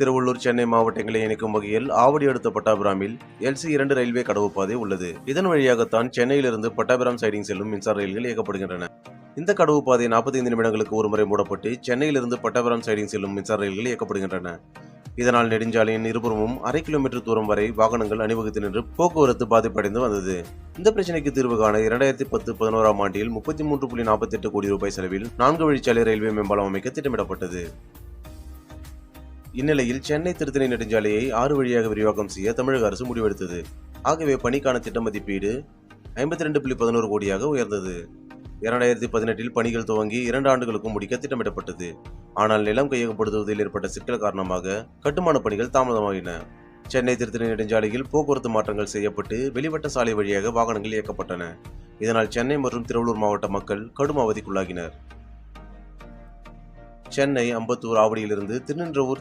திருவள்ளூர் சென்னை மாவட்டங்களை இணைக்கும் வகையில் ஆவடி அடுத்த பட்டாபுராமில் எல்சி இரண்டு ரயில்வே கடவு பாதை உள்ளது. இதன் வழியாகத்தான் சென்னையிலிருந்து பட்டாபுரம் சைடிங் செல்லும் மின்சார ரயில்கள் இயக்கப்படுகின்றன. இந்த கடவு பாதை 45 நிமிடங்களுக்கு ஒருமுறை மூடப்பட்டு சென்னையிலிருந்து பட்டாபுரம் சைடிங் செல்லும் மின்சார ரயில்கள் இயக்கப்படுகின்றன. இதனால் நெடுஞ்சாலையின் இருபுறமும் அரை கிலோமீட்டர் தூரம் வரை வாகனங்கள் அணிவகுத்து நின்று போக்குவரத்து பாதிப்படைந்து வந்தது. இந்த பிரச்சனைக்கு தீர்வு காண இரண்டாயிரத்தி பத்து பதினோராம் ஆண்டில் முப்பத்தி மூன்று புள்ளி நாற்பத்தி எட்டு கோடி ரூபாய் செலவில் நான்கு வழிச்சாலை ரயில்வே மேம்பாலம் அமைக்க திட்டமிடப்பட்டது. இந்நிலையில் சென்னை திருத்தணி நெடுஞ்சாலையை ஆறு வழியாக விரிவாக்கம் செய்ய தமிழக அரசு முடிவெடுத்தது. ஆகவே பணிக்கான திட்ட மதிப்பீடு ஐம்பத்தி ரெண்டு புள்ளி பதினோரு கோடியாக உயர்ந்தது. இரண்டாயிரத்தி பதினெட்டில் பணிகள் துவங்கி இரண்டு ஆண்டுகளுக்கும் முடிக்க திட்டமிடப்பட்டது. ஆனால் நிலம் கையகப்படுத்துவதில் ஏற்பட்ட சிக்கல் காரணமாக கட்டுமான பணிகள் தாமதமாகின சென்னை திருத்தணி நெடுஞ்சாலையில் போக்குவரத்து மாற்றங்கள் செய்யப்பட்டு வெளிவட்ட சாலை வழியாக வாகனங்கள் இயக்கப்பட்டன. இதனால் சென்னை மற்றும் திருவள்ளூர் மாவட்ட மக்கள் கடும் அவதிக்குள்ளாகினர். சென்னை அம்பத்தூர் ஆவடியிலிருந்து திருநின்றவூர்